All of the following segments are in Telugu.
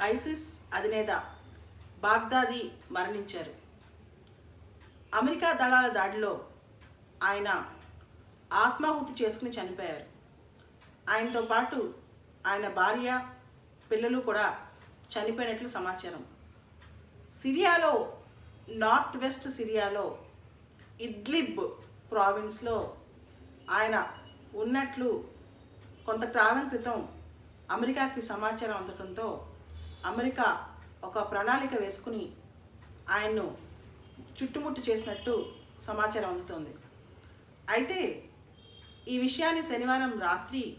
ఐసిస్ అధినేత బాగ్దాది మరణించారు. అమెరికా దళాల దాడిలో ఆయన ఆత్మాహుతి చేసుకుని చనిపోయారు. ఆయనతో పాటు ఆయన భార్య పిల్లలు కూడా చనిపోయినట్లు సమాచారం. సిరియాలో నార్త్ వెస్ట్ సిరియాలో ఇద్లిబ్ ప్రావిన్స్లో ఆయన ఉన్నట్లు కొంతకాలం క్రితం అమెరికాకి సమాచారం అందడంతో అమెరికా ఒక ప్రణాళిక వేసుకుని ఆయన్ను చుట్టుముట్టు చేసినట్టు సమాచారం అందుతోంది. అయితే ఈ విషయాన్ని శనివారం రాత్రి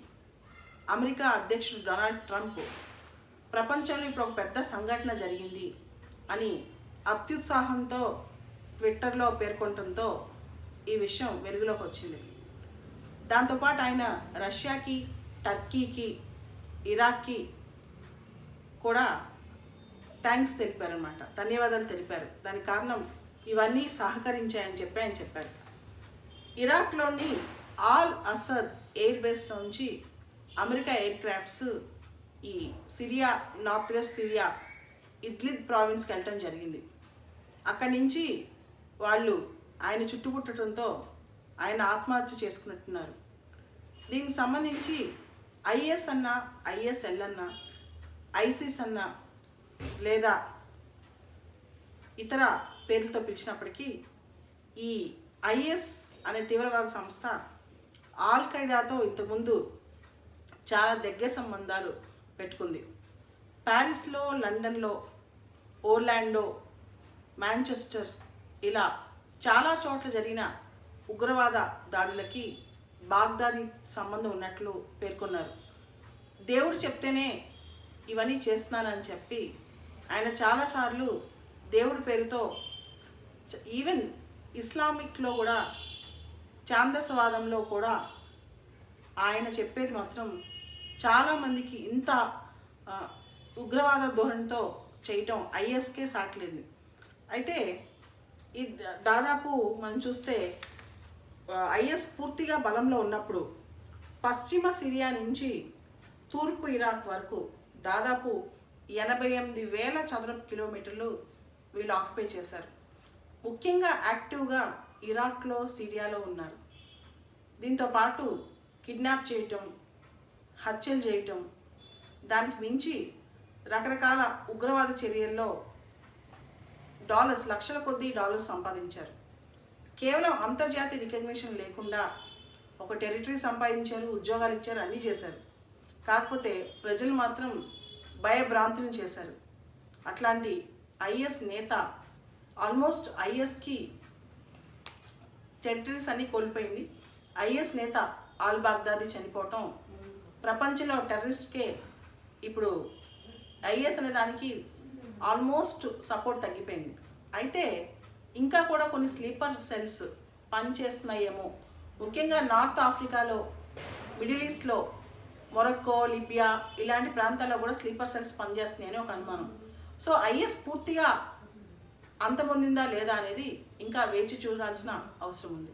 అమెరికా అధ్యక్షుడు డొనాల్డ్ ట్రంప్ ప్రపంచంలో ఇప్పుడు ఒక పెద్ద సంఘటన జరిగింది అని అత్యుత్సాహంతో ట్విట్టర్లో పేర్కొనడంతో ఈ విషయం వెలుగులోకి వచ్చింది. దాంతోపాటు ఆయన రష్యాకి టర్కీకి ఇరాక్కి కూడా థ్యాంక్స్ తెలిపారనమాట ధన్యవాదాలు తెలిపారు. దానికి కారణం ఇవన్నీ సహకరించాయని చెప్పి ఆయన చెప్పారు. ఇరాక్లోని ఆల్ అసద్ ఎయిర్ బేస్ నుంచి అమెరికా ఎయిర్ క్రాఫ్ట్స్ ఈ Syria north west Syria Idlib ప్రావిన్స్కి వెళ్ళటం జరిగింది. అక్కడి నుంచి వాళ్ళు ఆయన చుట్టుముట్టడంతో ఆయన ఆత్మహత్య చేసుకున్నట్టున్నారు. దీనికి సంబంధించి ఐఎస్ అన్న ఐఎస్ఎల్ అన్న ఐసిస్ అన్న లేదా ఇతర పేర్లతో పిలిచినప్పటికీ ఈ ఐఎస్ అనే తీవ్రవాద సంస్థ ఆల్ ఖైదాతో ఇంతకుముందు చాలా దగ్గర సంబంధాలు పెట్టుకుంది. ప్యారిస్లో లండన్లో ఓర్లాండో మాంచెస్టర్ ఇలా చాలా చోట్ల జరిగిన ఉగ్రవాద దాడులకి బాగ్దాది సంబంధం ఉన్నట్లు పేర్కొన్నారు. దేవుడు చెప్తేనే ఇవన్నీ చేస్తున్నానని చెప్పి ఆయన చాలాసార్లు దేవుడి పేరుతో ఈవెన్ ఇస్లామిక్లో కూడా ఛాందసవాదంలో కూడా ఆయన చెప్పేది మాత్రం చాలామందికి ఇంత ఉగ్రవాద ధోరణితో చేయటం ఐఎస్కే సాట్లేదు. అయితే ఈ దాదాపు మనం చూస్తే ఐఎస్ పూర్తిగా బలంలో ఉన్నప్పుడు పశ్చిమ సిరియా నుంచి తూర్పు ఇరాక్ వరకు దాదాపు ఎనభై ఎనిమిది వేల చదరపు కిలోమీటర్లు వీళ్ళు ఆక్యుపై చేశారు. ముఖ్యంగా యాక్టివ్గా ఇరాక్లో సిరియాలో ఉన్నారు. దీంతో పాటు కిడ్నాప్ చేయటం హత్యలు చేయటం దానికి మించి రకరకాల ఉగ్రవాద చర్యల్లో డాలర్స్ లక్షల కొద్దీ డాలర్స్ సంపాదించారు. కేవలం అంతర్జాతీయ రికగ్నిషన్ లేకుండా ఒక టెరిటరీ సంపాదించారు ఉద్యోగాలు ఇచ్చారు అన్నీ చేశారు. కాకపోతే ప్రజలు మాత్రం భయభ్రాంతులను చేశారు. అట్లాంటి ఐఎస్ నేత ఆల్మోస్ట్ ఐఎస్కి టెరిటరీస్ అన్నీ కోల్పోయింది. ఐఎస్ నేత ఆల్ బాగ్దాది చనిపోవటం ప్రపంచంలో టెర్రరిస్ట్కే ఇప్పుడు ఐఎస్ అనే దానికి ఆల్మోస్ట్ సపోర్ట్ తగ్గిపోయింది. అయితే ఇంకా కూడా కొన్ని స్లీపర్ సెల్స్ పనిచేస్తున్నాయేమో. ముఖ్యంగా నార్త్ ఆఫ్రికాలో మిడిల్ ఈస్ట్లో మొరక్కో లిబియా ఇలాంటి ప్రాంతాల్లో కూడా స్లీపర్ సెల్స్ పనిచేస్తున్నాయని ఒక అనుమానం. సో ఐఎస్ పూర్తిగా అంతమొందిందా లేదా అనేది ఇంకా వేచి చూడాల్సిన అవసరం ఉంది.